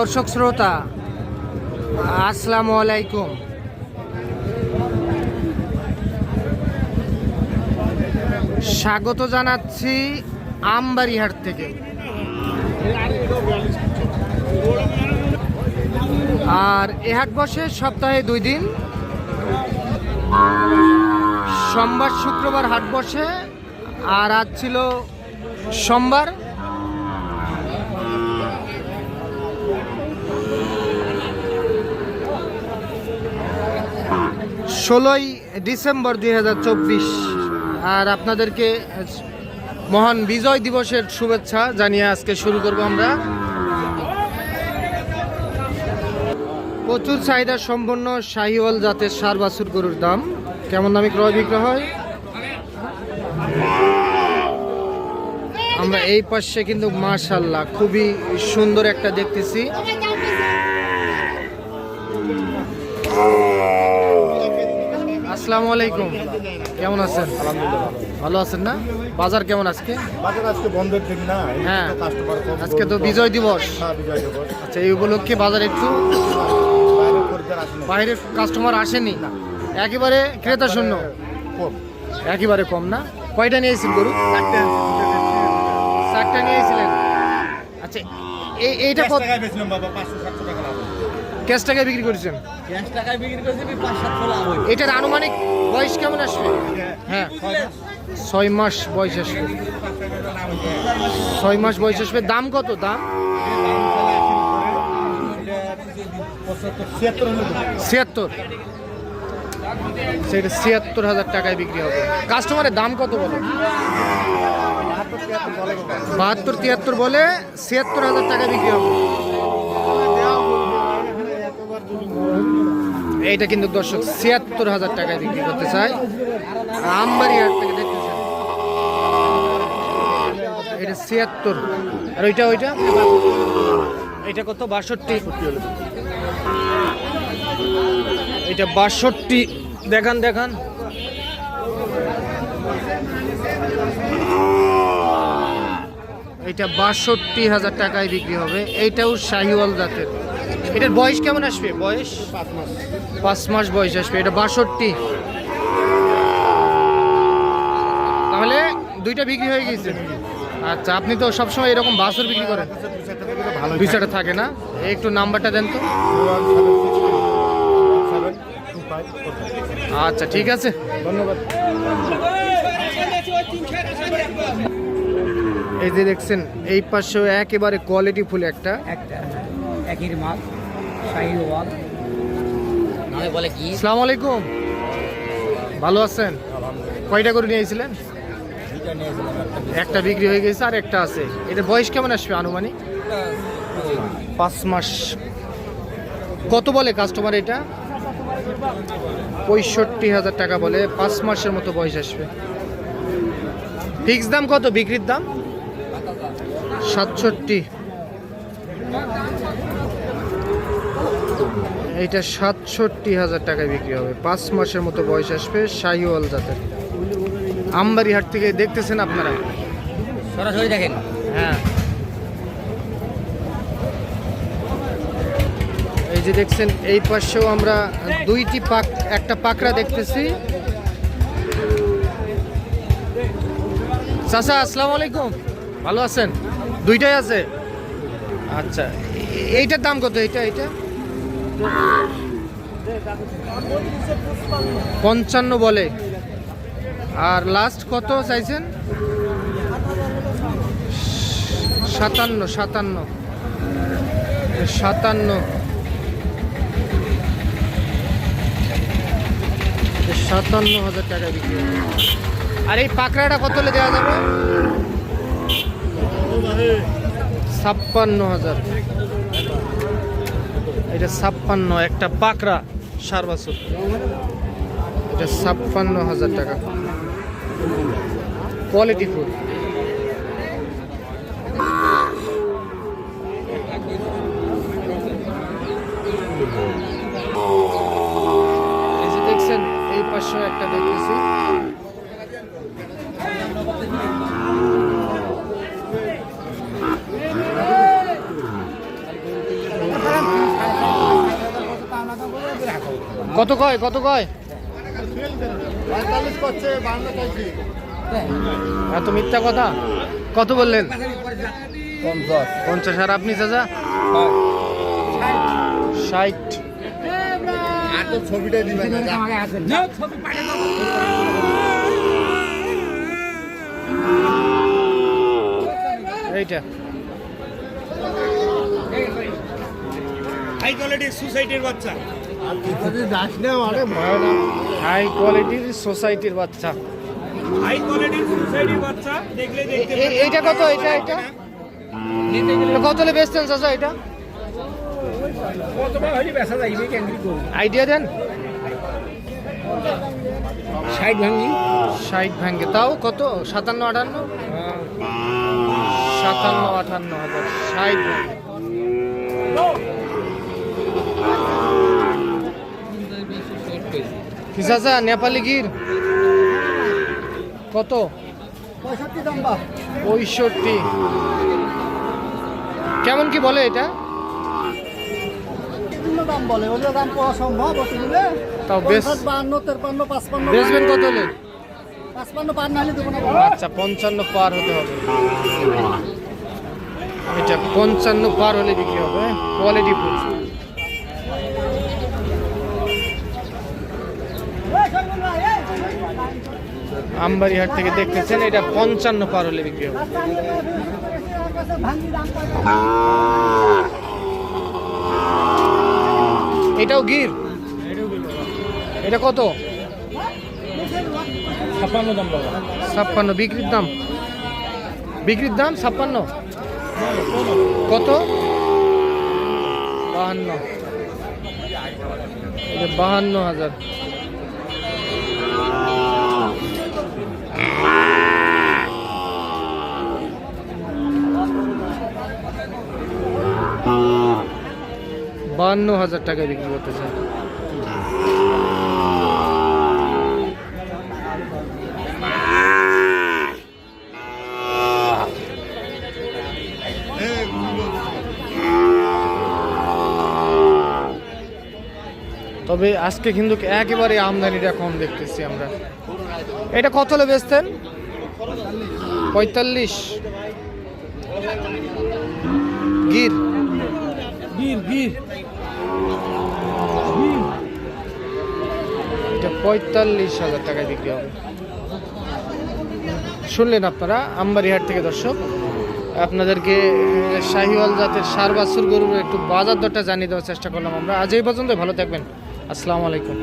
দর্শক শ্রোতা, আসসালামু আলাইকুম। স্বাগত জানাচ্ছি আমবাড়িহাট থেকে। আর এ হাট বসে সপ্তাহে দুই দিন। সোমবার, শুক্রবার হাট বসে। আর আজ ছিল সোমবার। ষোলোই ডিসেম্বর দু হাজার চব্বিশ। আর আপনাদেরকে মহান বিজয় দিবসের শুভেচ্ছা জানিয়ে আজকে শুরু করব আমরা। প্রচুর চাহিদা সম্পন্ন শাহিওয়াল জাতের সার বাছুর গরুর দাম। কেমন দামে ক্রয় বিক্রয় হয়? আমরা এই পাশে কিন্তু মাশাল্লাহ খুবই সুন্দর একটা দেখতেছি। আসসালামু আলাইকুম। কেমন আছেন? ভালো আছেন না? বাজার কেমন আজকে? বাজার আজকে না হ্যাঁ। আজকে তো বিজয় দিবস। হ্যাঁ, বিজয় দিবস। আচ্ছা এই উপলক্ষে বাজার একটু বাইরে। বাইরের কাস্টমার আসেনি। একেবারে ক্রেতা শূন্য। একেবারে কম না? কয়টা নিয়েছিল গরু? চারটে নিয়েছিলেন। আচ্ছা এই এইটা কত? টাকায় বেচলাম বাবা পাঁচশো সাতশো টাকা লাভ ক্যাশ টাকায় বিক্রি করেছেন? ক্যাশ টাকায় বিক্রি করছি পাঁচ লাভ হইবে এটার আনুমানিক বয়স কেমন আসবে? হ্যাঁ ছয় মাস। বয়স আসবে। ছয় মাস বয়স আসবে। দাম কত? দাম। ছিয়াত্তর। সেটা ছিয়াত্তর হাজার টাকায় বিক্রি হবে। কাস্টমারের দাম কত বলে। বাহাত্তর তিয়াত্তর বলে ছিয়াত্তর হাজার টাকায় বিক্রি হবে। এইটা কিন্তু দর্শক ছিয়াত্তর হাজার টাকায় বিক্রি করতে চাই আমবাড়ি হাট থেকে এটা ছিয়াত্তর। আর ওইটা ওইটা? এটা কত? বাষট্টি। এটা বাষট্টি। দেখান দেখান। এটা বাষট্টি হাজার টাকায় বিক্রি হবে। এইটাও শাহিওয়াল জাতের। এটার বয়স কেমন আসবে? বয়স? পাঁচ মাস বয়স আসবে, এটা বাষট্টি। তাহলে দুইটা বিক্রি হয়ে গেছে। আচ্ছা আপনি তো সবসময় এরকম বাছর বিক্রি করেন। দুই থাকে না? একটু নাম্বারটা দেন তো। আচ্ছা ঠিক আছে। ধন্যবাদ। এই যে দেখছেন, এই পাশেও একেবারে কোয়ালিটি ফুল একটা। একটা। একই মাল শাহি ওয়াল নামে বলে কি? আসসালামু আলাইকুম। ভালো আছেন? কয়টা করে নিয়েছিলেন একটা বিক্রি। হয়ে গেছে আর একটা আছে। এটা বয়স কেমন আসবে আনুমানিক? পাঁচ মাস। কত বলে কাস্টমার এটা? পঁয়ষট্টি হাজার টাকা বলে পাঁচ মাসের মতো বয়স আসবে। ফিক্স দাম কত? বিক্রির দাম? সাতষট্টি। এইটা সাতষট্টি হাজার টাকায় বিক্রি হবে। পাঁচ মাসের মতো বয়স আসবে শাহিওয়াল জাতের। আমবাড়ি হাট থেকে দেখতেছেন আপনারা? সরাসরি দেখেন। হ্যাঁ। এই যে দেখছেন এই পাশেও আমরা দুইটি পাক একটা পাকড়া দেখতেছি। চাচা আসসালামু আলাইকুম। ভালো আছেন? দুইটাই আছে? আচ্ছা। এইটার দাম কত? এইটা এইটা? পঞ্চান্ন বলে। আর লাস্ট কত চাইছেন? সাতান্ন সাতান্ন। সাতান্ন। সাতান্ন হাজার টাকা বিক্রি আর এই পাকড়াটা কত হলে দেওয়া যাবে? ছাপ্পান্ন হাজার। এটা ছাপ্পান্ন, একটা পাকড়া সার বছর। এটা ছাপ্পান্ন হাজার টাকা। কোয়ালিটি ফুড দেখছেন, এই একটা দেখতেছি। কত কয় কত কয়? এত মিথ্যা কথা? কত বললেন? পঞ্চাশ। আর আপনি, চাচা? ষাট। আর তো ছবিটাই দিবেন না যা। আমাকে আসেন না ছবি পাঠিয়ে দাও এইটা। হাই কোয়ালিটির সুসাইটির বাচ্চা। হাই কোয়ালিটির সোসাইটির বাচ্চা। হাই কোয়ালিটির সুসাইটির বাচ্চা দেখলে দেখতে এইটা কত? এটা এটা কত হলে বেচতেন চাচা এটা? আইডিয়া দেন। সাইড ভাঙি ষাট ভাঙ্গে তাও কত? সাতান্ন আটান্ন? সাতান্ন আটান্ন হাজার। ষাট ভাঙ্গে কি চাচা নেপালি গির? কত? পঁয়ষট্টি কেমন কি বলে এটা? দাম বলে ওগুলো দাম পাওয়া সম্ভব দিলে তাও বেশ। পঞ্চাশ বাহান্ন তেরপান্ন পাঁচপান্ন বেচবেন কত হলে? পাঁচপান্ন পার নাহলে দেবো না। আচ্ছা পঞ্চান্ন পার হতে হবে। এটা পঞ্চান্ন পার হলে বিক্রি হবে কোয়ালিটি ফুল। আমবাড়ি হাট থেকে দেখতেছেন এটা পঞ্চান্ন পার হলে বিক্রি হবে। এটাও গির? এটা কত? ছাপ্পান্ন দাম ছাপ্পান্ন বিক্রির দাম? বিক্রির দাম ছাপ্পান্ন? কত? বাহান্ন। এটা বাহান্ন হাজার। বাহান্ন হাজার টাকায় বিক্রি করতে চাই তবে আজকে কিন্তু একেবারে আমদানিটা কম দেখতেছি আমরা। এটা কত হলে বেচতেন? পঁয়তাল্লিশ। গির? বীর বীর এটা পঁয়তাল্লিশ হাজার টাকায় বিক্রি হবে। শুনলেন আপনারা, আম্বারিহাট থেকে দর্শক, আপনাদেরকে শাহিওয়াল জাতের সার বাছুর গরুর একটু বাজার দরটা জানিয়ে দেওয়ার চেষ্টা করলাম আমরা। আজ এই পর্যন্ত ভালো থাকবেন। আসসালামু আলাইকুম।